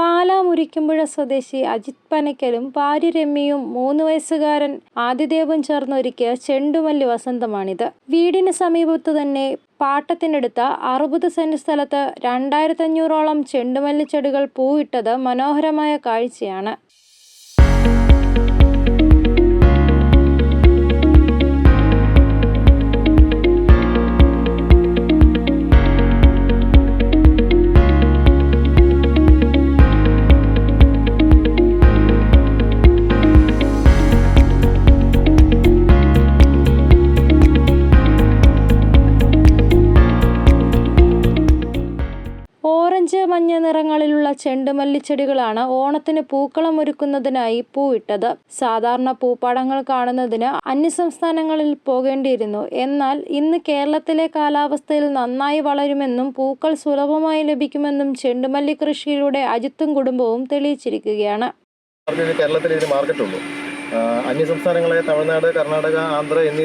പാലാ മുരിക്കുമ്പുഴ സ്വദേശി അജിത് പനക്കലും ഭാര്യ രമ്യയും മൂന്ന് വയസ്സുകാരൻ ആദിദേവും ചേർന്നൊരുക്കിയ ചെണ്ടുമല്ലി വസന്തമാണിത്. വീടിന് സമീപത്ത് തന്നെ പാട്ടത്തിനടുത്ത അറുപത് സെന്റ് സ്ഥലത്ത് രണ്ടായിരത്തഞ്ഞൂറോളം ചെണ്ടുമല്ലി ചെടികൾ പൂവിട്ടത് മനോഹരമായ കാഴ്ചയാണ്. മഞ്ഞ നിറങ്ങളിലുള്ള ചെണ്ടുമല്ലിച്ചെടികളാണ് ഓണത്തിന് പൂക്കളം ഒരുക്കുന്നതിനായി പൂവിട്ടത്. സാധാരണ പൂപ്പാടങ്ങൾ കാണുന്നതിന് അന്യസംസ്ഥാനങ്ങളിൽ പോകേണ്ടിയിരുന്നു. എന്നാൽ ഇന്ന് കേരളത്തിലെ കാലാവസ്ഥയിൽ നന്നായി വളരുമെന്നും പൂക്കൾ സുലഭമായി ലഭിക്കുമെന്നും ചെണ്ടുമല്ലി കൃഷിയിലൂടെ അജിത്തും കുടുംബവും തെളിയിച്ചിരിക്കുകയാണ്. അന്യ സംസ്ഥാനങ്ങളെ തമിഴ്നാട് കർണാടക ആന്ധ്ര എന്നീ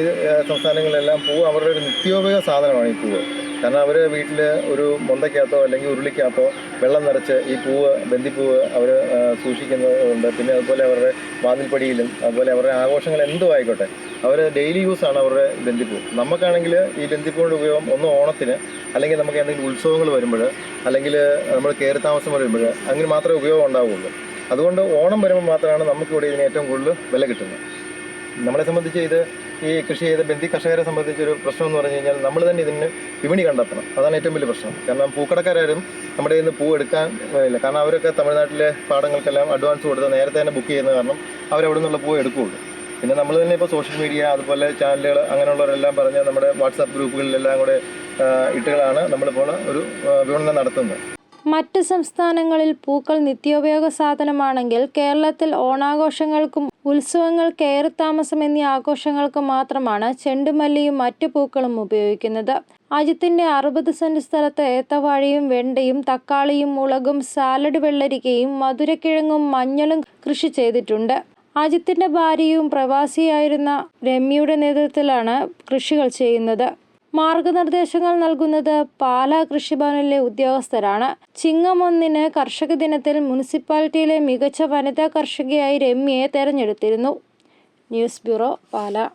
സംസ്ഥാനങ്ങളിലെല്ലാം പൂവ് അവരുടെ ഒരു നിത്യോപയോഗ സാധനമാണ് ഈ പൂവ്. കാരണം അവർ വീട്ടിൽ ഒരു മുണ്ടയ്ക്കകത്തോ അല്ലെങ്കിൽ ഉരുളിക്കകത്തോ വെള്ളം നിറച്ച് ഈ പൂവ് ബന്ദിപ്പൂവ് അവർ സൂക്ഷിക്കുന്നതുണ്ട്. പിന്നെ അതുപോലെ അവരുടെ വാതിൽപ്പടിയിലും അതുപോലെ അവരുടെ ആഘോഷങ്ങൾ എന്തും ആയിക്കോട്ടെ. അവർ ഡെയിലി യൂസാണ് അവരുടെ ബന്ദിപ്പൂ. നമുക്കാണെങ്കിൽ ഈ ബന്ദിപ്പൂവിന്റെ ഉപയോഗം ഒന്ന് ഓണത്തിന് അല്ലെങ്കിൽ നമുക്ക് എന്തെങ്കിലും ഉത്സവങ്ങൾ വരുമ്പോൾ അല്ലെങ്കിൽ നമ്മൾ കയറി താമസം വരുമ്പോൾ അങ്ങനെ മാത്രമേ ഉപയോഗം ഉണ്ടാവുകയുള്ളൂ. അതുകൊണ്ട് ഓണം വരുമ്പോൾ മാത്രമാണ് നമുക്കിവിടെ ഇതിന് ഏറ്റവും കൂടുതൽ വില കിട്ടുന്നത്. നമ്മളെ സംബന്ധിച്ച് ഇത് ഈ കൃഷി ചെയ്ത ബന്ധി കർഷകരെ സംബന്ധിച്ചൊരു പ്രശ്നം എന്ന് പറഞ്ഞു കഴിഞ്ഞാൽ നമ്മൾ തന്നെ ഇതിന് വിപണി കണ്ടെത്തണം. അതാണ് ഏറ്റവും വലിയ പ്രശ്നം. കാരണം പൂക്കടക്കാരും നമ്മുടെ കയ്യിൽ നിന്ന് പൂ എടുക്കാൻ ഇല്ല കാരണം അവരൊക്കെ തമിഴ്നാട്ടിലെ പാടങ്ങൾക്കെല്ലാം അഡ്വാൻസ് കൊടുത്ത് നേരത്തെ തന്നെ ബുക്ക് ചെയ്യുന്ന കാരണം അവരവിടെ നിന്നുള്ള പൂ എടുക്കുകയുള്ളൂ. പിന്നെ നമ്മൾ തന്നെ ഇപ്പോൾ സോഷ്യൽ മീഡിയ അതുപോലെ ചാനലുകൾ അങ്ങനെയുള്ളവരെല്ലാം പറഞ്ഞ് നമ്മുടെ വാട്സാപ്പ് ഗ്രൂപ്പുകളിലെല്ലാം കൂടെ ഇട്ടുകളാണ് നമ്മളിപ്പോൾ ഒരു വിപണനം നടത്തുന്നത്. മറ്റ് സംസ്ഥാനങ്ങളിൽ പൂക്കൾ നിത്യോപയോഗ സാധനമാണെങ്കിൽ കേരളത്തിൽ ഓണാഘോഷങ്ങൾക്കും ഉത്സവങ്ങൾ കയറിത്താമസം എന്നീ ആഘോഷങ്ങൾക്ക് മാത്രമാണ് ചെണ്ടുമല്ലിയും മറ്റു പൂക്കളും ഉപയോഗിക്കുന്നത്. അജിത്തിന്റെ അറുപത് സെന്റ് സ്ഥലത്ത് ഏത്തവാഴയും വെണ്ടയും തക്കാളിയും മുളകും സാലഡ് വെള്ളരിക്കയും മധുരക്കിഴങ്ങും മഞ്ഞളും കൃഷി ചെയ്തിട്ടുണ്ട്. അജിത്തിന്റെ ഭാര്യയും പ്രവാസിയായിരുന്ന രമ്യയുടെ നേതൃത്വത്തിലാണ് കൃഷികൾ ചെയ്യുന്നത്. മാർഗനിർദ്ദേശങ്ങൾ നൽകുന്നത് പാലാ കൃഷിഭവനിലെ ഉദ്യോഗസ്ഥരാണ്. ചിങ്ങം ഒന്നിന് കർഷക ദിനത്തിൽ മുനിസിപ്പാലിറ്റിയിലെ മികച്ച വനിതാ കർഷകയായി രമ്യയെ തെരഞ്ഞെടുത്തിരുന്നു. News bureau Pala.